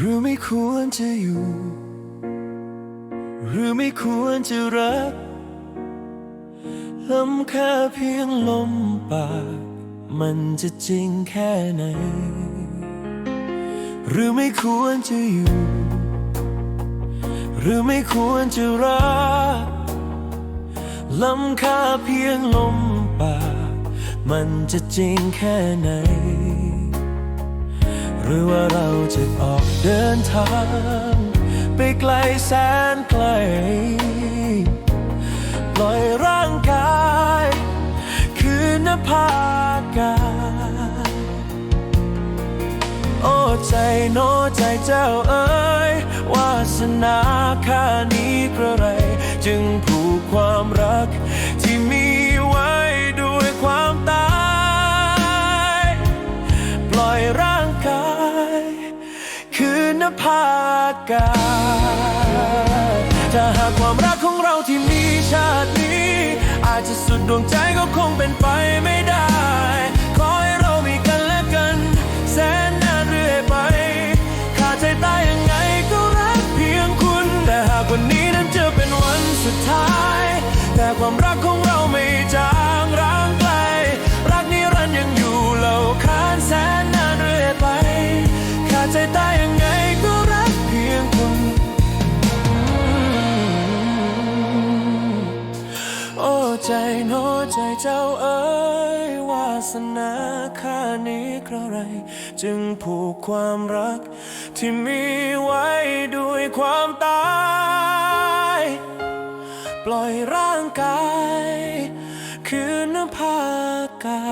หรือไม่ควรจะอยู่ หรือไม่ควรจะรักล้ำค่าเพียงลมปาก มันจะจริงแค่ไหน หรือไม่ควรจะอยู่ หรือไม่ควรจะรักล้ำค่าเพียงลมปาก มันจะจริงแค่ไหน หรือว่าเราจะออกเดินทาง ไปไกลแสนไกล ปล่อยร่างกาย คือนภากาโอ้ใจโน้ใจเจ้าเอ๋ยวาสนาค่านี้กระไร จึงผูกความ ภากาถ้าหากความรักของเราที่มีชาตินี้ อาจจะสุดดวงใจก็คงเป็นไปไม่ได้ ขอให้เรามีกันและกัน แสนนานเรื่อยไป ขาดใจตายยังไงก็รักเพียงคุณ แต่หากวันนี้นั้นจะเป็นวันสุดท้าย แต่ความรัก ใจโน้ใจเจ้าเอ๋ยวาสนาค่านี้กระไร จึงผูกความรัก ที่มีไว้ด้วยความตาย ปล่อยร่างกาย คือนภาอากา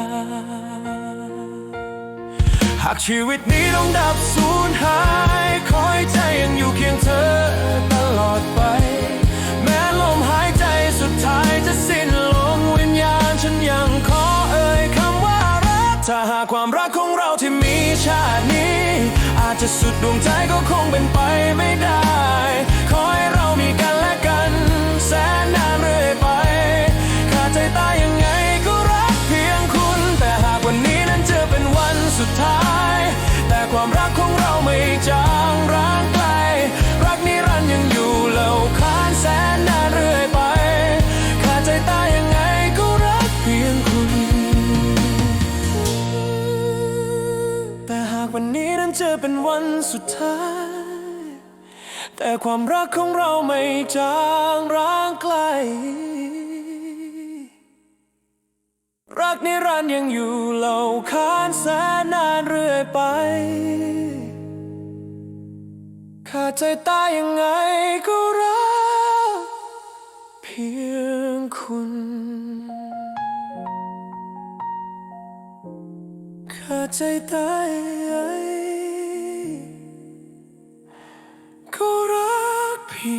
หากชีวิตนี้ต้องดับสูญหายขอให้ใจยังอยู่เคียงเธอ ถ้าหากความรักของเราที่มีชาตินี้ อาจจะสุดดวงใจก็คงเป็นไปไม่ได้ ขอให้เรามีกันและกัน แสนนานเรื่อยไปขาดใจตายยังไงก็รักเพียงคุณ แต่หากวันนี้นั้นจะเป็นวันสุดท้าย แต่ความรักของเราไม่จาง จะเป็นวันสุดท้าย แต่ความรักของเราไม่จางร้างไกล รักนิรันดร์ยังอยู่เหล่าคานแสนนานเรื่อยไป ขาดใจตายยังไงก็รัก เพียงคุณขาดใจตาย เพี